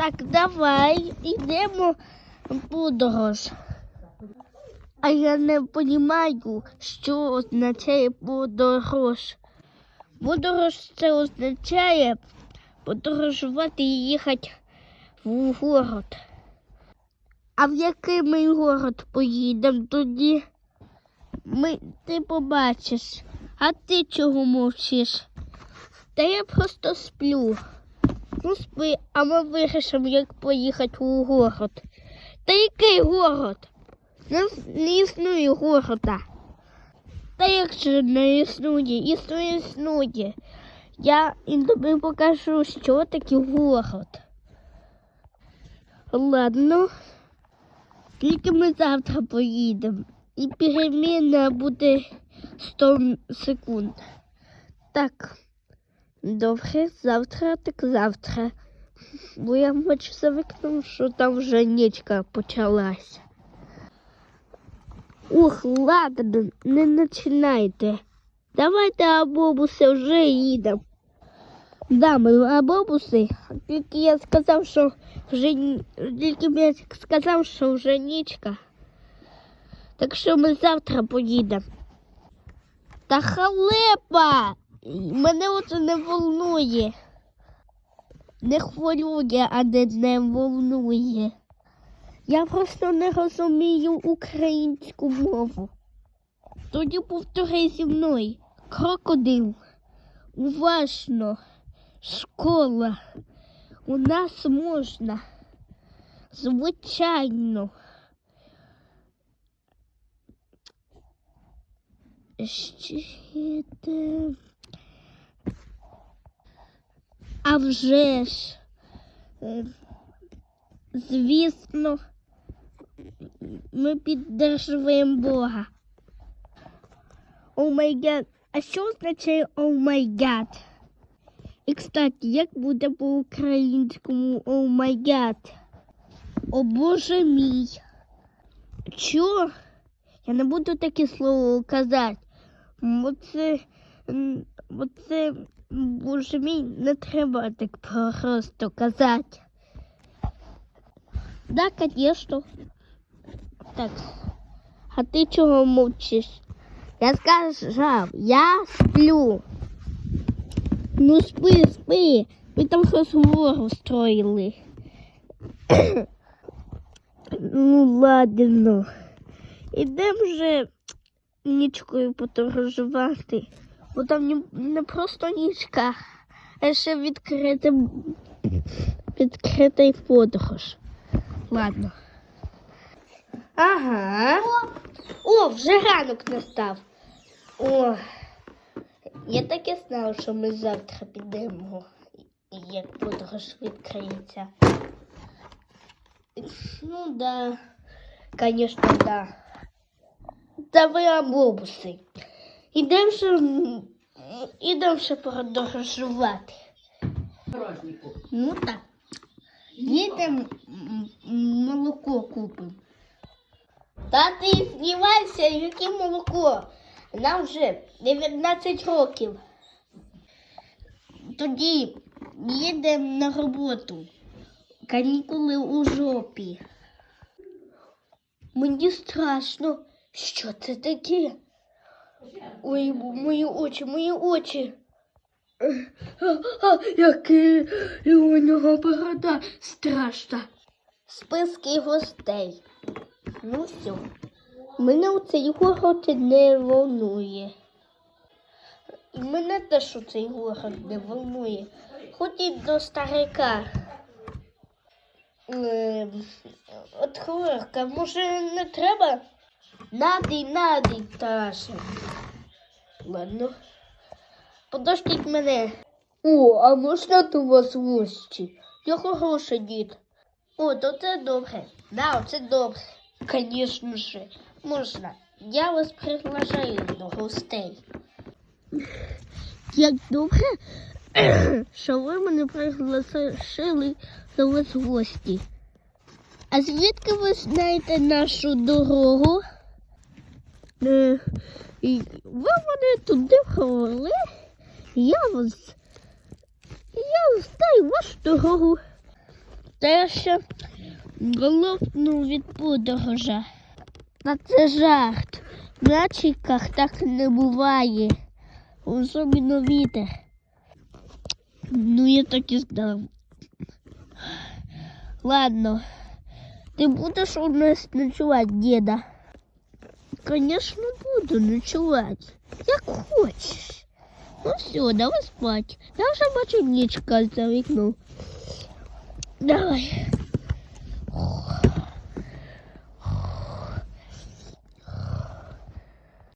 Так, давай, йдемо в подорож. А я не розумію, що означає подорож. Подорож це означає подорожувати і їхати в город. А в який ми город поїдемо тоді? Ми, ти побачиш. А ти чого мовчиш? Та я просто сплю. Ну спи, а ми вирішимо, як поїхати у город. Та який город? Не, не існує города. Та як же не існує? Існує, існує. Я і тобі покажу, що таке город. Ладно. Тільки ми завтра поїдемо. І переміна буде 100 секунд. Так. Добре, завтра, так завтра. Бо я бачу за вікном, що там вже нічка почалась. Ух, ладно, не починайте. Давайте абобуси вже їдемо. Да, ми абобуси. Тільки я сказав, що вже тільки я сказав, що вже нічка. Так що ми завтра поїдемо. Та халепа! Мене оце не волнує. Не хвилює, а не не волнує. Я просто не розумію українську мову. Тоді повтори зі мною. Крокодил. Уважно. Школа. У нас можна. Звичайно. Ще А вже ж. Звісно, ми піддержуємо Бога. О май гад. А що означає о май гад? І, кстати, як буде по-українському о май гад? О Боже мій. Чо? Я не буду таке слово казати. Бо це, бо це, боже мій, не треба так просто казати. Да, конечно. Так. А ти чого мовчиш? Я сказав, я сплю. Ну спи, спи. Ви там щось ворог строїли. ну ладно. Ідемо вже нічкою подорожувати. Бо там не, не просто нічка, а ще відкрита, відкритий подорож. Ладно. Ага. О, вже ранок настав. О, я так і знав, що ми завтра підемо, як подорож відкриється. Ну да, звісно, да. Та ви автобуси. Ідемо ще, м, ідемо ще подорожувати. Ну так. Їдемо молоко купимо. Та ти знімайся, яке молоко? Нам вже 19 років. Тоді їдемо на роботу. Канікули у жопі. Мені страшно. Що це таке? Ой, мої очі, мої очі. А, який у нього борода страшна. Списки гостей. Ну все. Мене у цей город не волнує. І мене теж у цей город не волнує. Ходіть до старика. Ем, От хворка, може не треба? Надій, надій, Таша. Ладно. Подождіть мене. О, а можна до вас гості? Я хороший дід. О, то це добре. Да, це добре. Звісно ж, можна. Я вас приглашаю до гостей. Як добре, що ви мене пригласили до вас гості. А звідки ви знаєте нашу дорогу? Е, і ви мене туди провели. Я вас. Я знаю вашу дорогу. Та я ще голопнув від подорожа. Та це жарт. В начиках так не буває. Особливо вітер. Ну, я так і знав. Ладно. Ти будеш у нас ночувати, діда? Конечно, буду ночевать. Як хочеш. Ну все, давай спать. Я вже бачу нічка за. Давай.